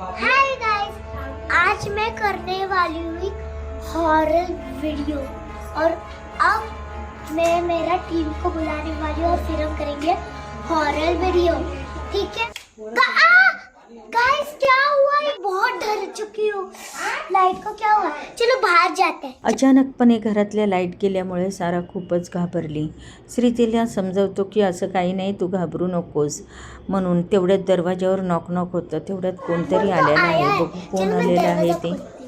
Hi guys आज मैं करने वाली हूँ एक हॉरर वीडियो और अब मैं मेरा टीम को बुलाने वाली हूँ और फिर हम करेंगे हॉरर वीडियो ठीक है? लाइट को क्या हुआ? चलो बाहर जाते हैं। अचानकपणे घरातल्या लाइट गेल्यामुळे सारा खूपच घाबरली. श्री तिला समजवतो की असं काही नाही तू घाबरू नकोस. म्हणून तेवढ्यात दरवाजावर नॉक नॉक होतं. तेवढ्यात कोणतरी आलेलं आहे. बघू कोण आलेलं आहे ते.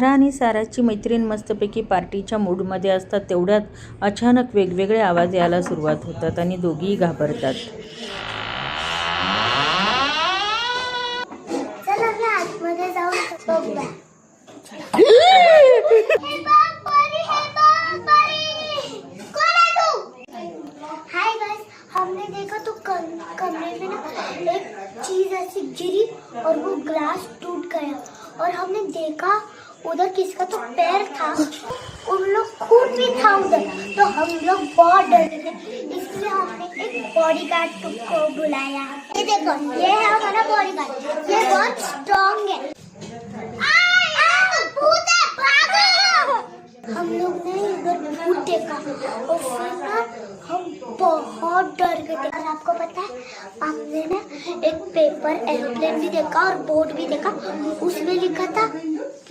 सारा आणि साराची मैत्रीण मस्तपैकी पार्टीच्या मूडमध्ये असतात तेवढ्यात अचानक वेगवेगळे आवाज यायला सुरुवात होतात आणि दोघीही घाबरतात. चीज ऐसी गिरी और वो ग्लास टूट गया. और हमने देखा उधर किसका तो पैर था, उन लोग खून भी था उधर। तो हम लोग बहुत डर गए थे। इसलिए हमने एक बॉडी गार्ड को बुलाया। ये देखो, ये है हमारा बॉडी गार्ड ये बहुत स्ट्रांग है! हम लोग ने उधर भूत देखा। और फिर ना हम बहुत डर गए थे। और आपको पता है, हमने ना एक पेपर एरोप्लेन भी देखा और बोर्ड भी देखा। उसमें लिखा था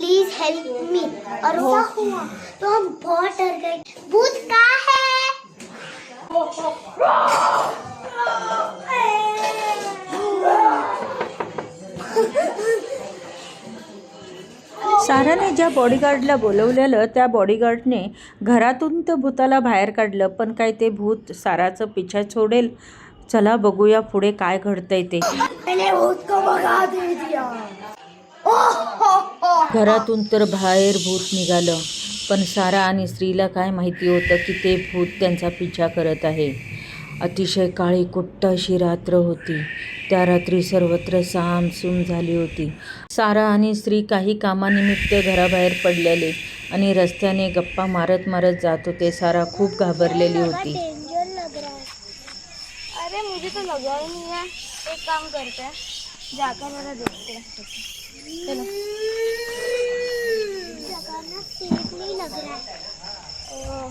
प्लीज हेल्प मी और हुआ तो हम बहुत डर गए। भूत कहाँ है? साराने ज्या बॉडीगार्डला बोलवलेलं त्या बॉडीगार्डने घरातून तर भूताला बाहेर काढलं पण काय ते भूत साराचं पिछा सोडेल चला बघूया पुढे काय घडतंय ते. घरातून तर बाहेर भूत निघालं. पण सारा आणि स्त्रीला काय माहिती होतं की ते भूत त्यांचा पिछा करत आहे. अतिशय काळी कुट्ट अशी रात्र होती. त्या रात्री सर्वत्र सामसूम झाली होती. सारा आणि स्त्री काही कामानिमित्त घराबाहेर पडलेले आणि रस्त्याने गप्पा मारत मारत जात होते. सारा खूप घाबरलेली होती. अरे मुझे तो लगा ही नहीं है. एक काम करते हैं. जाकर देखते हैं चलो जगह ना सेफ नहीं लग रहा है ओ,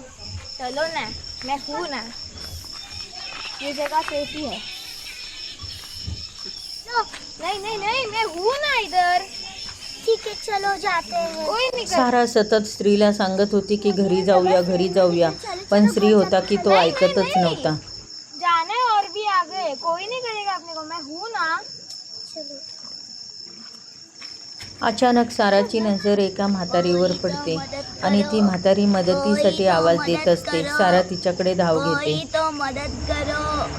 चलो ना मैं हूँ ना ये जगह सेफ ही लो, नहीं नहीं नहीं मैं हूँ ना इधर ठीक है चलो जाते हैं. कोई नहीं कर सारा सतत स्त्रीला सांगत होती की घरी जाऊया घरी जाऊया. पण स्त्री होता की तो ऐकतच नव्हता. जाना है और भी आगे. कोई नहीं करेगा अपने को. मैं हूँ ना. चलो. अचानक साराची नजर एका म्हातारीवर पडते आणि ती म्हातारी मदतीसाठी आवाज देत असते. सारा तिच्याकडे धाव घेते. करो.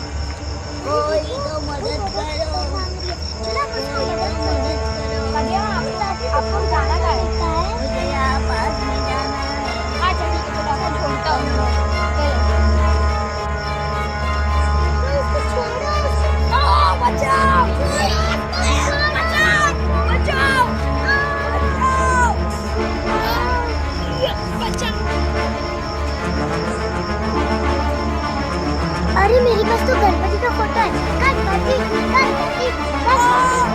अरे मेरे पास तो गणपति का फोटो है गणपति गणपति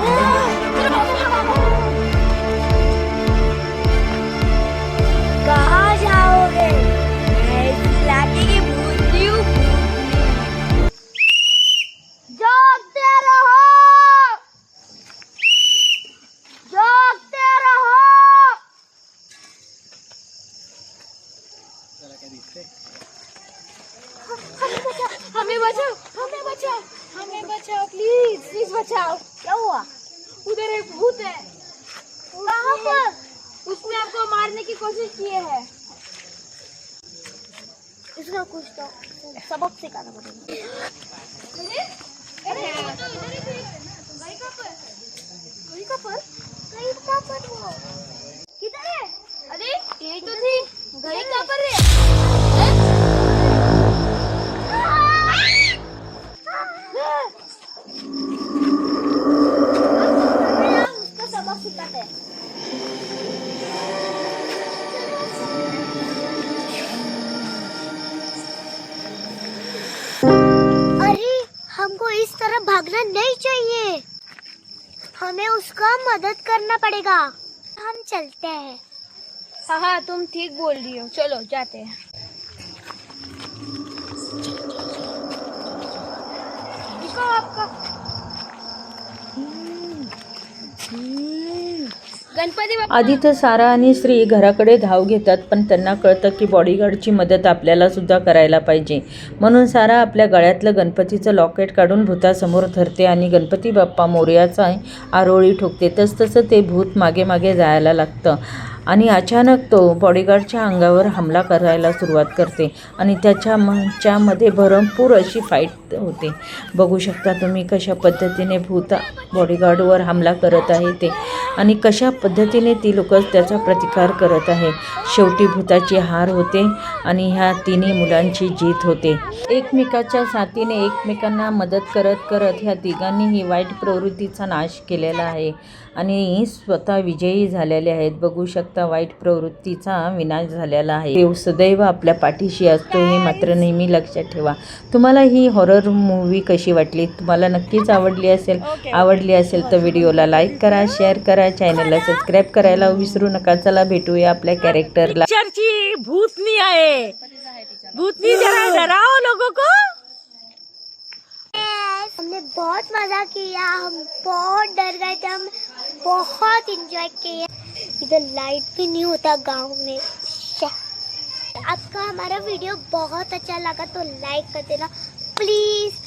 कहाँ जाओगे? मैं इस इलाके की भूतनी हूँ जागते रहो। जागते रहो। हमें बचाओ हमें बचाओ हमें बचाओ प्लीज़ प्लीज़ बचाओ। क्या हुआ? उधर एक भूत है। कहाँ पर? उसने आपको मारने की कोशिश की है। इसका कुछ तो सबक सिखाना पड़ेगा। कहीं का पर वो? किधर है? अरे यही तो थी। घड़ी कहाँ पर है। इस तरह भागना नहीं चाहिए। हमें उसका मदद करना पड़ेगा। हम चलते हैं। हाँ हाँ तुम ठीक बोल रही हो। चलो जाते हैं दिखाओ आपका गणपती बाप्पा आधी तर सारा आणि श्री घराकडे धाव घेतात पण त्यांना कळतं की बॉडीगार्डची मदत आपल्याला सुद्धा करायला पाहिजे. म्हणून सारा आपल्या गळ्यातलं गणपतीचं लॉकेट काढून भूतासमोर धरते आणि गणपती बाप्पा मोर्याचा आरोळी ठोकते. तसतसं ते भूत मागे मागे जायला लागतं. आणि अचानक तो बॉडीगार्डच्या अंगावर हमला करायला सुरुवात करते आणि त्याच्या मंच्यामध्ये भरपूर अशी फाईट होते. बघू शकता तुम्ही कशा पद्धतीने भूत बॉडीगार्डवर हमला करत आहे ते. आणि कशा पद्धतीने ती लोक त्याचा प्रतिकार करत आहे. शेवटी भूताची हार होते आणि ह्या तिन्ही मुलांची जीत होते. एकमेकाच्या साथीने एकमेकांना मदत करत करत ह्या तिघांनीही वाईट प्रवृत्तीचा नाश केलेला आहे. आणि स्वतः विजयी झालेले आहेत. बघू शकता वाईट प्रवृत्तीचा विनाश झालेला आहे. देव सदैव आपल्या पाठीशी असतो हे मात्र नेहमी लक्षात ठेवा. तुम्हाला ही हॉरर मूवी कशी वाटली? तुम्हाला नक्कीच आवडली असेल. आवडली असेल तर व्हिडिओला लाईक करा शेअर करा चॅनलला सबस्क्राईब करायला विसरू नका. चला भेटूया आपल्या कॅरेक्टरला भूतनी आहे. भूतनी जरा डराओ लोगों को. हमने बहुत मजा किया. हम बहुत डर गए थे. हम बहुत इंजॉय किए. इधर लाइट भी नहीं होता गांव में। आपका हमारा वीडियो बहुत अच्छा लगा तो लाइक कर देना। प्लीज